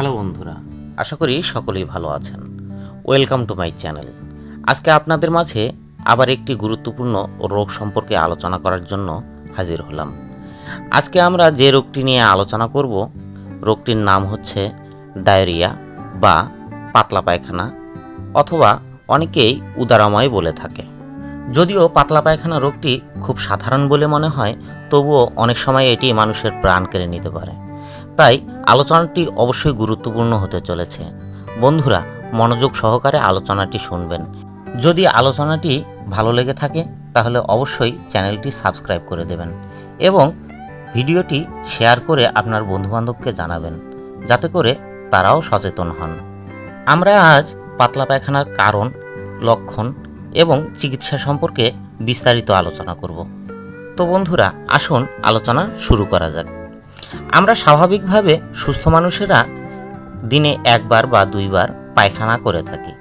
Hello বন্ধুরা, আশা করি সকলেই ভালো আছেন। ওয়েলকাম টু মাই চ্যানেল আজকে আপনাদের মাঝে আবার একটি গুরুত্বপূর্ণ রোগ সম্পর্কে আলোচনা করার জন্য হাজির হলাম। আজকে আমরা যে রোগটি নিয়ে আলোচনা করব, রোগটির নাম হচ্ছে ডায়রিয়া বা পাতলা পায়খানা অথবা অনেকেই উদারাময় বলে থাকে। যদিও পাতলা পায়খানা রোগটি খুব সাধারণ বলে মনে হয়, তবুও অনেক সময় এটি মানুষের প্রাণ কেড়ে নিতে পারে। তাই আলোচনাটি অবশ্যই গুরুত্বপূর্ণ হতে চলেছে। বন্ধুরা, মনোযোগ সহকারে আলোচনাটি শুনবেন। যদি আলোচনাটি ভালো লেগে থাকে, তাহলে অবশ্যই চ্যানেলটি সাবস্ক্রাইব করে দেবেন এবং ভিডিওটি শেয়ার করে আপনার বন্ধুবান্ধবকে জানাবেন, যাতে করে তারাও সচেতন হন। আমরা আজ পাতলা পায়খানার কারণ, লক্ষণ এবং চিকিৎসা সম্পর্কে বিস্তারিত আলোচনা করব। তো বন্ধুরা, আসুন আলোচনা শুরু করা যাক। আমরা স্বাভাবিকভাবে সুস্থ মানুষেরা দিনে একবার বা দুইবার পায়খানা করে থাকি।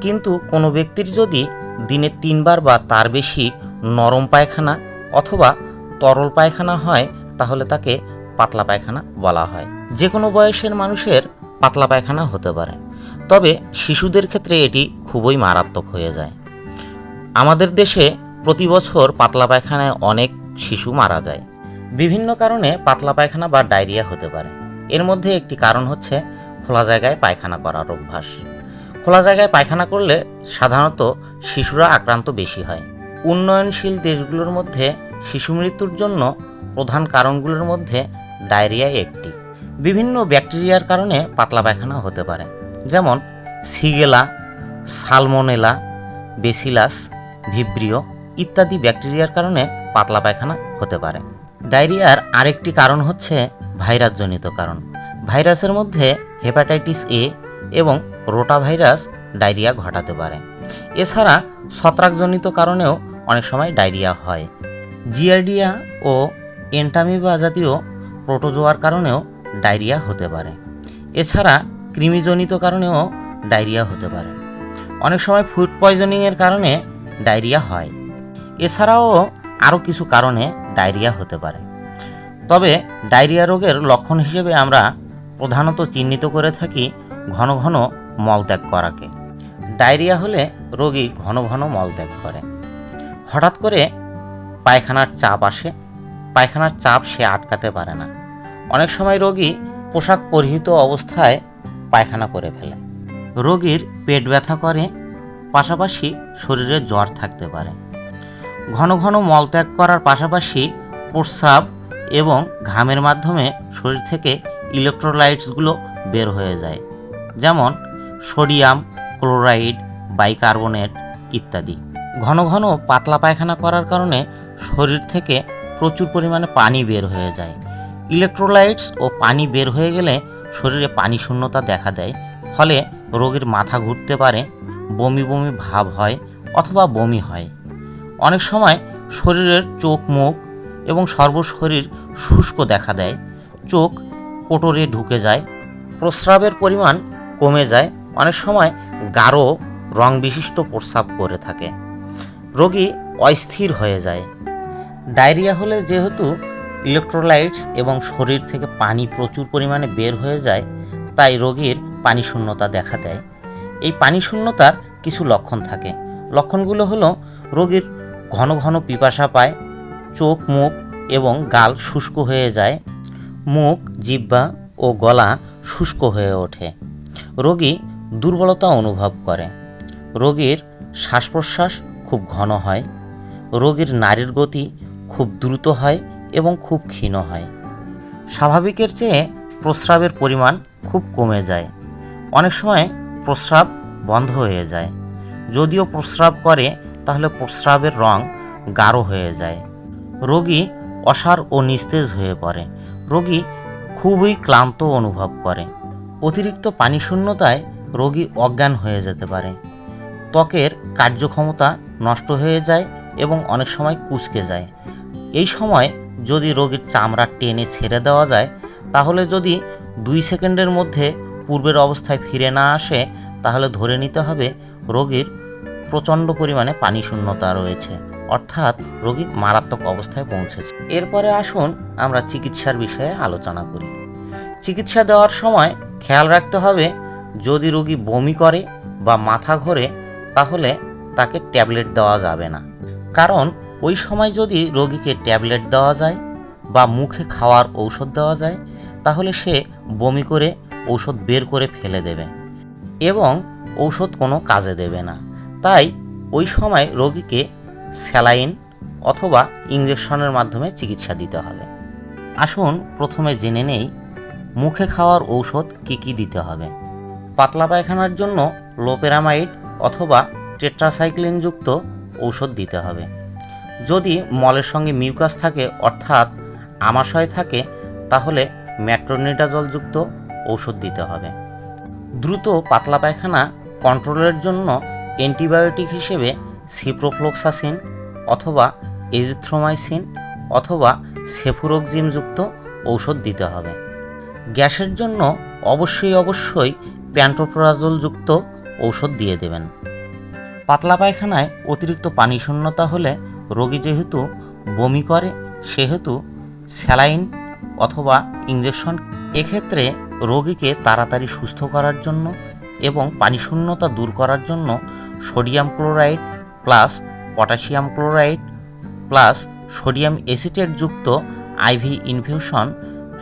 কিন্তু কোনো ব্যক্তির যদি দিনে তিনবার বা তার বেশি নরম পায়খানা অথবা তরল পায়খানা হয়, তাহলে তাকে পাতলা পায়খানা বলা হয়। যে কোনো বয়সের মানুষের পাতলা পায়খানা হতে পারে। তবে শিশুদের ক্ষেত্রে এটি খুবই মারাত্মক হয়ে যায়। আমাদের দেশে প্রতি বছর পাতলা পায়খানায় অনেক শিশু মারা যায়। বিভিন্ন কারণে পাতলা পায়খানা বা ডায়রিয়া হতে পারে। এর মধ্যে একটি কারণ হচ্ছে খোলা জায়গায় পায়খানা করার অভ্যাস। খোলা জায়গায় পায়খানা করলে সাধারণত শিশুরা আক্রান্ত বেশি হয়। উন্নয়নশীল দেশগুলোর মধ্যে শিশু মৃত্যুর জন্য প্রধান কারণগুলোর মধ্যে ডায়রিয়া একটি। বিভিন্ন ব্যাকটেরিয়ার কারণে পাতলা পায়খানা হতে পারে, যেমন সিগেলা, সালমোনেলা, বেসিলাস, ভিব্রিও ইত্যাদি ব্যাকটেরিয়ার কারণে পাতলা পায়খানা হতে পারে। ডায়রিয়ার আরেকটি কারণ হচ্ছে ভাইরাসজনিত কারণ। ভাইরাসের মধ্যে হেপাটাইটিস এ এবং রোটা ভাইরাস ডায়রিয়া ঘটাতে পারে। এছাড়া ছত্রাকজনিত কারণেও অনেক সময় ডায়রিয়া হয়। জিয়ারডিয়া ও এন্টামিবা জাতীয় প্রোটোজোয়ার কারণেও ডায়রিয়া হতে পারে। এছাড়া কৃমিজনিত কারণেও ডায়রিয়া হতে পারে। অনেক সময় ফুড পয়জনিংয়ের কারণে ডায়রিয়া হয়। এছাড়াও আরও কিছু কারণে ডায়রিয়া হতে পারে। তবে ডায়রিয়া রোগের লক্ষণ হিসেবে আমরা প্রধানত চিহ্নিত করে থাকি ঘন ঘন মলত্যাগ করাকে। ডায়রিয়া হলে রোগী ঘন ঘন মলত্যাগ করে। হঠাৎ করে পায়খানার চাপ আসে, পায়খানার চাপ সে আটকাতে পারে না। অনেক সময় রোগী পোশাক পরিহিত অবস্থায় পায়খানা করে ফেলে। রোগীর পেট ব্যথা করে, পাশাপাশি শরীরে জ্বর থাকতে পারে। ঘন ঘন মলত্যাগ করার পাশাপাশি প্রস্রাব এবং ঘামের মাধ্যমে শরীর থেকে ইলেকট্রোলাইটসগুলো বের হয়ে যায়, যেমন সোডিয়াম, ক্লোরাইড বাইকার্বনেট ইত্যাদি। ঘন ঘন পাতলা পায়খানা করার কারণে শরীর থেকে প্রচুর পরিমাণে পানি বের হয়ে যায়। ইলেকট্রোলাইটস ও পানি বের হয়ে গেলে শরীরে পানি শূন্যতা দেখা দেয়, ফলে রোগীর মাথা ঘুরতে পারে, বমি বমি ভাব হয় অথবা বমি হয়। অনেক সময় শরীরের চোখ, মুখ এবং সর্বশরীর শুষ্ক দেখা দেয়। চোখ কোটরে ঢুকে যায়, প্রস্রাবের পরিমাণ কমে যায়, অনেক সময় গাঢ় রং বিশিষ্ট প্রস্রাব করে থাকে। রোগী অস্থির হয়ে যায়। ডায়রিয়া হলে যেহেতু ইলেকট্রোলাইটস এবং শরীর থেকে পানি প্রচুর পরিমাণে বের হয়ে যায়, তাই রোগীর পানি শূন্যতা দেখা দেয়। এই পানি শূন্যতার কিছু লক্ষণ থাকে। লক্ষণগুলো হলো, রোগীর ঘন ঘন পিপাসা পায়, চোখ, মুখ এবং গাল শুষ্ক হয়ে যায়। মুখ, জিহ্বা ও গলা শুষ্ক হয়ে ওঠে। রোগী দুর্বলতা অনুভব করে। রোগীর শ্বাস প্রশ্বাস খুব ঘন হয়। রোগীর নারীর গতি খুব দ্রুত হয় এবং খুব ক্ষীণ হয়। স্বাভাবিকের চেয়ে প্রস্রাবের পরিমাণ খুব কমে যায়। অনেক সময় প্রস্রাব বন্ধ হয়ে যায়। যদিও প্রস্রাব করে তাহলে প্রস্রাবের রং গাঢ় হয়ে যায়। রোগী অসার ও নিস্তেজ হয়ে পড়ে। রোগী খুবই ক্লান্ত অনুভব করে। অতিরিক্ত পানি শূন্যতায় রোগী অজ্ঞান হয়ে যেতে পারে। ত্বকের কার্যক্ষমতা নষ্ট হয়ে যায় এবং অনেক সময় কুচকে যায়। এই সময় যদি রোগীর চামড়া টেনে ছেড়ে দেওয়া যায়, তাহলে যদি দুই সেকেন্ডের মধ্যে পূর্বের অবস্থায় ফিরে না আসে, তাহলে ধরে নিতে হবে রোগীর প্রচণ্ড পরিমাণে পানি শূন্যতা রয়েছে। অর্থাৎ রোগী মারাত্মক অবস্থায় পৌঁছেছে। এরপরে আসুন আমরা চিকিৎসার বিষয়ে আলোচনা করি। চিকিৎসা দেওয়ার সময় খেয়াল রাখতে হবে, যদি রোগী বমি করে বা মাথা ঘোরে, তাহলে তাকে ট্যাবলেট দেওয়া যাবে না। কারণ ওই সময় যদি রোগীকে ট্যাবলেট দেওয়া যায় বা মুখে খাওয়ার ঔষধ দেওয়া যায়, তাহলে সে বমি করে ঔষধ বের করে ফেলে দেবে এবং ঔষধ কোনো কাজে দেবে না। তাই ওই সময় রোগীকে স্যালাইন অথবা ইঞ্জেকশনের মাধ্যমে চিকিৎসা দিতে হবে। আসুন প্রথমে জেনে নেই মুখে খাওয়ার ঔষধ কি কি দিতে হবে। পাতলা পায়খানার জন্য লোপেরামাইড অথবা টেট্রাসাইক্লিনযুক্ত ঔষধ দিতে হবে। যদি মলের সঙ্গে মিউকাস থাকে অর্থাৎ আমাশয় থাকে, তাহলে ম্যাট্রোনিডাজলযুক্ত ঔষধ দিতে হবে। দ্রুত পাতলা পায়খানা কন্ট্রোলের জন্য অ্যান্টিবায়োটিক হিসেবে সিপ্রোফ্লোক্সাসিন অথবা এজিথ্রোমাইসিন অথবা সেফুরোক্সিমযুক্ত ঔষধ দিতে হবে। গ্যাসের জন্য অবশ্যই অবশ্যই প্যান্টোপ্রাজলযুক্ত ঔষধ দিয়ে দেবেন। পাতলা পায়খানায় অতিরিক্ত পানি শূন্যতা হলে রোগী যেহেতু বমি করে, সেহেতু স্যালাইন অথবা ইঞ্জেকশন এক্ষেত্রে রোগীকে তাড়াতাড়ি সুস্থ করার জন্য এবং পানিশূন্যতা দূর করার জন্য sodium chloride plus potassium chloride plus sodium acetate যুক্ত আইভি ইনফিউশন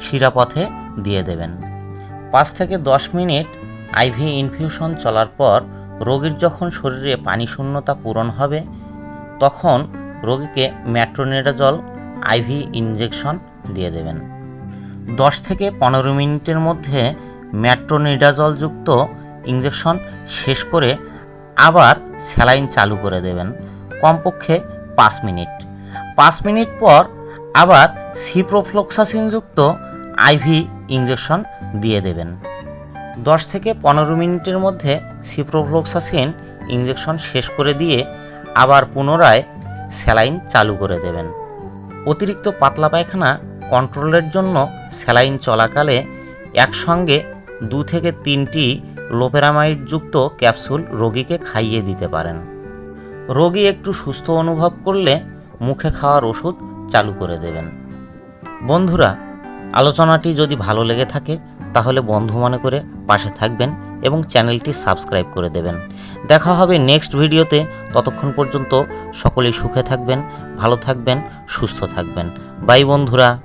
শিরাপথে দিয়ে দেবেন। পাঁচ থেকে দশ মিনিট আইভি ইনফিউশন চলার পর রোগীর যখন শরীরে পানি শূন্যতা পূরণ হবে, তখন রোগীকে ম্যাট্রোনেডাজল আইভি ইনজেকশন দিয়ে দেবেন। দশ থেকে পনেরো মিনিটের মধ্যে ম্যাট্রোনিডাজলযুক্ত ইঞ্জেকশন শেষ করে আবার স্যালাইন চালু করে দেবেন, কমপক্ষে পাঁচ মিনিট। পাঁচ মিনিট পর আবার সিপ্রোফ্লোক্সাসিনযুক্ত আইভি ইঞ্জেকশন দিয়ে দেবেন। দশ থেকে পনেরো মিনিটের মধ্যে সিপ্রোফ্লোক্সাসিন ইঞ্জেকশন শেষ করে দিয়ে আবার পুনরায় স্যালাইন চালু করে দেবেন। অতিরিক্ত পাতলা পায়খানা কন্ট্রোলের জন্য স্যালাইন চলাকালে একসঙ্গে দু থেকে তিনটি লোপেরামাইডযুক্ত ক্যাপসুল রোগীকে খাইয়ে দিতে পারেন। রোগী একটু সুস্থ অনুভব করলে মুখে খাওয়ার ওষুধ চালু করে দেবেন। বন্ধুরা, আলোচনাটি যদি ভালো লেগে থাকে, তাহলে বন্ধু মনে করে পাশে থাকবেন এবং চ্যানেলটি সাবস্ক্রাইব করে দেবেন। দেখা হবে নেক্সট ভিডিওতে। ততক্ষণ পর্যন্ত সকলেই সুখে থাকবেন, ভালো থাকবেন, সুস্থ থাকবেন। বাই বন্ধুরা।